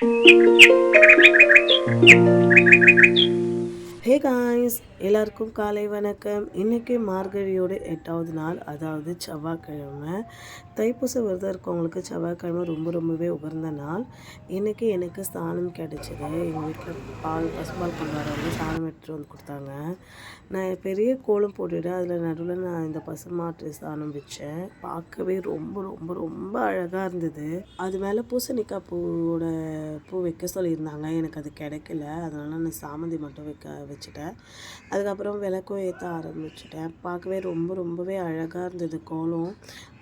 Thank you. Hey guys எல்லாருக்கும் காலை வணக்கம். இன்றைக்கி மார்கழியோட எட்டாவது நாள் அதாவது செவ்வாய்க்கிழமை. தைப்பூச விரதம் இருக்கவங்களுக்கு செவ்வாய்க்கிழமை ரொம்ப ரொம்பவே உகந்த நாள். இன்றைக்கி எனக்கு ஸ்தானம் கிடைச்சிது. எங்கள் வீட்டில் பால் பசுபால் கொண்டு வந்து சாணம் எடுத்துகிட்டு வந்து கொடுத்தாங்க. நான் பெரிய கோலம் போட்டுட்டு அதில் நடுவில் நான் இந்த பசுமாட்டு ஸ்தானம் வச்சேன். பார்க்கவே ரொம்ப ரொம்ப ரொம்ப அழகாக இருந்தது. அது மேலே பூசணிக்காய் பூவோட பூ வைக்க சொல்லியிருந்தாங்க. எனக்கு அது கிடைக்கல. அதனால் நான் சாமந்தி மட்டும் வைக்க வச்சுட்டேன் அதுக்கப்புறம் விளக்கும் ஏற்ற ஆரம்பிச்சிட்டேன். பார்க்கவே ரொம்ப ரொம்பவே அழகாக இருந்தது கோலம்.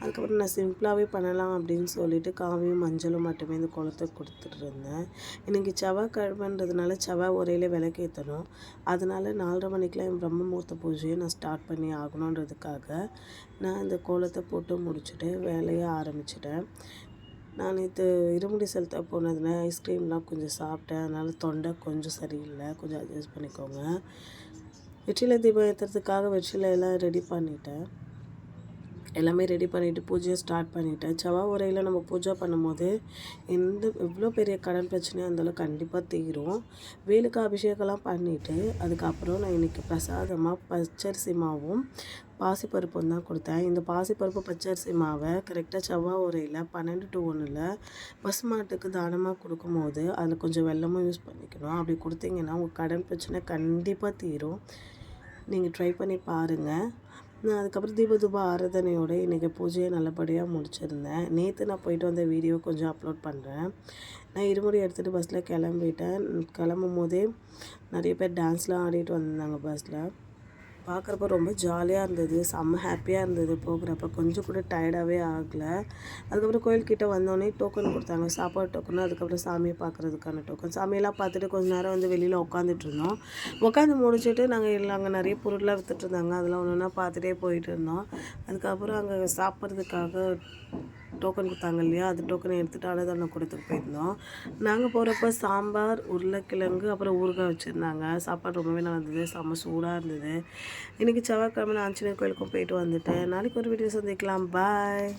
அதுக்கப்புறம் நான் சிம்பிளாகவே பண்ணலாம் அப்படின்னு சொல்லிட்டு காவியும் மஞ்சளும் மட்டுமே இந்த குளத்தை கொடுத்துட்டு இருந்தேன். செவ்வாய் கிழமைன்றதுனால செவ்வாய் உரையில விளக்கு ஏற்றணும் அதனால நாலரை மணிக்கெலாம் என் பிரம்ம முகூர்த்த பூஜையை நான் ஸ்டார்ட் பண்ணி ஆகணுன்றதுக்காக நான் இந்த கோலத்தை போட்டு முடிச்சுட்டு வேலையை ஆரம்பிச்சிட்டேன். நான் நேற்று இருமுடி செலுத்த போனதுல ஐஸ்கிரீம்லாம் கொஞ்சம் சாப்பிட்டேன். அதனால் தொண்டை கொஞ்சம் சரியில்லை. கொஞ்சம் அட்ஜஸ்ட் பண்ணிக்கோங்க. வெற்றிலை தீபம் ஏற்றுறதுக்காக வெற்றிலை எல்லாம் ரெடி பண்ணிட்டேன். எல்லாமே ரெடி பண்ணிவிட்டு பூஜையை ஸ்டார்ட் பண்ணிவிட்டேன் செவ்வாய் உரையில் நம்ம பூஜை பண்ணும்போது எந்த எவ்வளோ பெரிய கடன் பிரச்சனையாக இருந்தாலும் கண்டிப்பாக தீரும். வேலுக்கு அபிஷேகம்லாம் பண்ணிவிட்டு அதுக்கப்புறம் நான் இன்றைக்கி பிரசாதமாக பச்சரிசி மாவும் பாசிப்பருப்பும் தான் கொடுத்தேன். இந்த பாசிப்பருப்பு பச்சரிசி மாவை கரெக்டாக செவ்வாய் உரையில் பன்னெண்டு டு ஒன்றில் பசுமாட்டுக்கு தானமாக கொடுக்கும்போது அதில் கொஞ்சம் வெள்ளமும் யூஸ் பண்ணிக்கணும். அப்படி கொடுத்தீங்கன்னா உங்கள் கடன் பிரச்சனை கண்டிப்பாக தீரும். நீங்கள் ட்ரை பண்ணி பாருங்கள் நான் அதுக்கப்புறம் தீபதூப ஆராதனையோட இன்றைக்கி பூஜையை நல்லபடியாக முடிச்சிருந்தேன். நேற்று நான் போயிட்டு வந்த வீடியோ கொஞ்சம் அப்லோட் பண்ணுறேன் நான் இருமுறை எடுத்துகிட்டு பஸ்ஸில் கிளம்பிட்டேன். கிளம்பும் போதே நிறைய பேர் டான்ஸ்லாம் ஆடிட்டு வந்திருந்தாங்க பஸ்ஸில் பார்க்குறப்ப ரொம்ப ஜாலியாக இருந்தது செம்ம ஹாப்பியாக இருந்தது போகிறப்ப. கொஞ்சம் கூட டயர்டாகவே ஆகலை. அதுக்கப்புறம் கோயில்கிட்ட வந்தோடனே டோக்கன் கொடுத்தாங்க. சாப்பாடு டோக்கன் அதுக்கப்புறம் சாமியை பார்க்குறதுக்கான டோக்கன் சாமியெல்லாம் பார்த்துட்டு கொஞ்ச நேரம் வந்து வெளியில் உட்காந்துட்டு இருந்தோம். உட்காந்து முடிச்சுட்டு நாங்கள் அங்கே நிறைய பொருள்லாம் விற்றுட்டு இருந்தாங்க. அதெல்லாம் ஒன்று ஒன்றா பார்த்துட்டே போயிட்டு இருந்தோம். அதுக்கப்புறம் அங்கே சாப்பிட்றதுக்காக டோக்கன் கொடுத்தாங்க இல்லையா? அது டோக்கனை எடுத்துகிட்டு அன்னதானம் கொடுத்துட்டு போயிருந்தோம். நாங்கள் போகிறப்ப சாம்பார் உருளைக்கிழங்கு அப்புறம் ஊறுகாய் வச்சுருந்தாங்க. சாப்பாடு ரொம்பவே நல்லா இருந்தது. செம்ம சூடாக இருந்தது. இன்றைக்கி செவ்வாய்க்கிழமை நான் ஆஞ்சநேயர் கோயிலுக்கும் போயிட்டு வந்துட்டேன். நாளைக்கு ஒரு வீடியோ சந்திக்கலாம். பாய்